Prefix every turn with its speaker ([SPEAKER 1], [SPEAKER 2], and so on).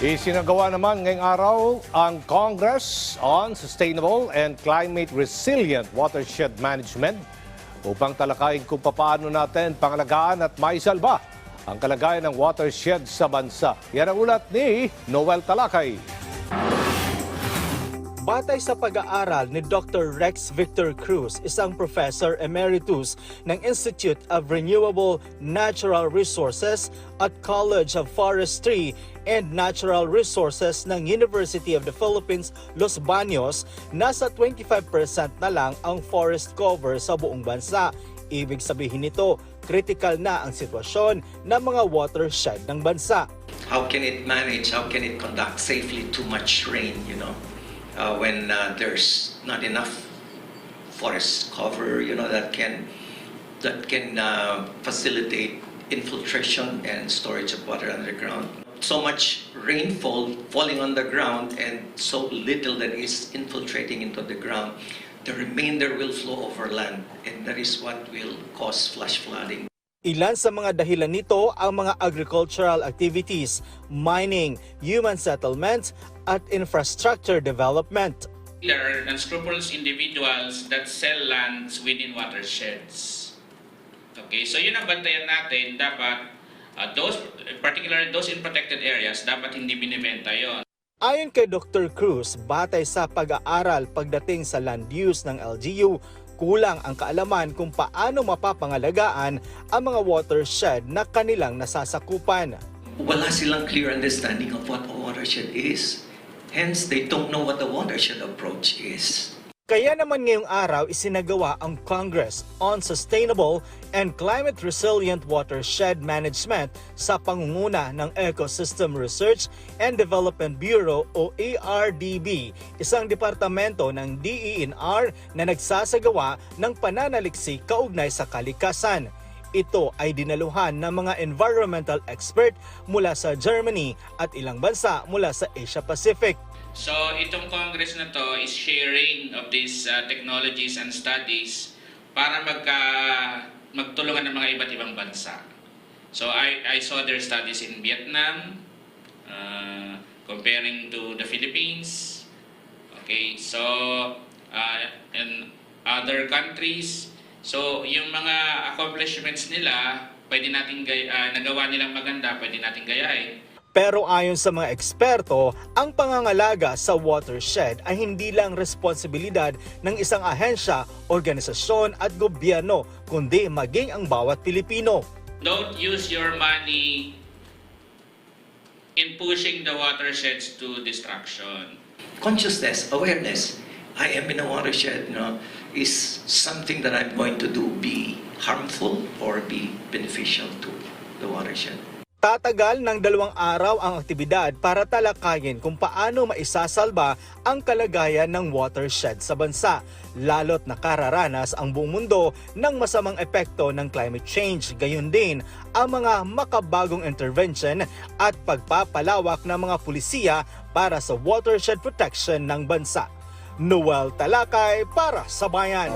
[SPEAKER 1] Isinagawa naman ngayong araw ang Congress on Sustainable and Climate Resilient Watershed Management upang talakayin kung paano natin pangalagaan at maisalba ang kalagayan ng watershed sa bansa. Yan ang ulat ni Noel Talakay.
[SPEAKER 2] Batay sa pag-aaral ni Dr. Rex Victor Cruz, isang professor emeritus ng Institute of Renewable Natural Resources at College of Forestry and Natural Resources ng University of the Philippines, Los Baños, nasa 25% na lang ang forest cover sa buong bansa. Ibig sabihin nito, critical na ang sitwasyon ng mga watershed ng bansa.
[SPEAKER 3] how can it manage, how can it conduct safely too much rain, you know, uh, when uh, there's not enough forest cover, you know, that can that can uh, facilitate infiltration and storage of water underground. So much rainfall falling on the ground and so little that is infiltrating into the ground. The remainder will flow over land, and that is what will cause flash flooding.
[SPEAKER 2] Ilan sa mga dahilan nito ang mga agricultural activities, mining, human settlements, at infrastructure development.
[SPEAKER 4] There are unscrupulous individuals that sell lands within watersheds. Okay, so yun ang bantayan natin. Dapat, uh, those, particularly those in protected areas, dapat hindi binibenta yon.
[SPEAKER 2] Ayon kay Dr. Cruz, batay sa pag-aaral pagdating sa land use ng LGU, kulang ang kaalaman kung paano mapapangalagaan ang mga watershed na kanilang nasasakupan.
[SPEAKER 3] wala silang clear understanding of what a watershed is. Hence, they don't know what the watershed approach is.
[SPEAKER 2] Kaya naman ngayong araw isinagawa ang Congress on Sustainable and Climate Resilient Watershed Management sa pangunguna ng Ecosystem Research and Development Bureau o ARDB, isang departamento ng DENR na nagsasagawa ng pananaliksik kaugnay sa kalikasan. Ito ay dinaluhan ng mga environmental expert mula sa Germany at ilang bansa mula sa Asia Pacific.
[SPEAKER 4] So, itong Congress na to is sharing of these uh, technologies and studies para magka, magtulungan ng mga iba't ibang bansa. So, I, I saw their studies in Vietnam, uh, comparing to the Philippines. Okay, so, uh, in other countries. So, yung mga accomplishments nila, pwede natin gay, uh, nagawa nilang maganda, pwede natin gayahin.
[SPEAKER 2] Pero ayon sa mga eksperto, ang pangangalaga sa watershed ay hindi lang responsibilidad ng isang ahensya, organisasyon at gobyerno, kundi maging ang bawat Pilipino.
[SPEAKER 4] don't use your money in pushing the watersheds to destruction.
[SPEAKER 3] Consciousness, awareness. I am in a watershed, you know, is something that I'm going to do be harmful or be beneficial to the watershed.
[SPEAKER 2] Tatagal ng dalawang araw ang aktibidad para talakayin kung paano maisasalba ang kalagayan ng watershed sa bansa, lalo't nakararanas ang buong mundo ng masamang epekto ng climate change. Gayon din ang mga makabagong intervention at pagpapalawak ng mga pulisiya para sa watershed protection ng bansa. Noel Talakay para sa Bayan.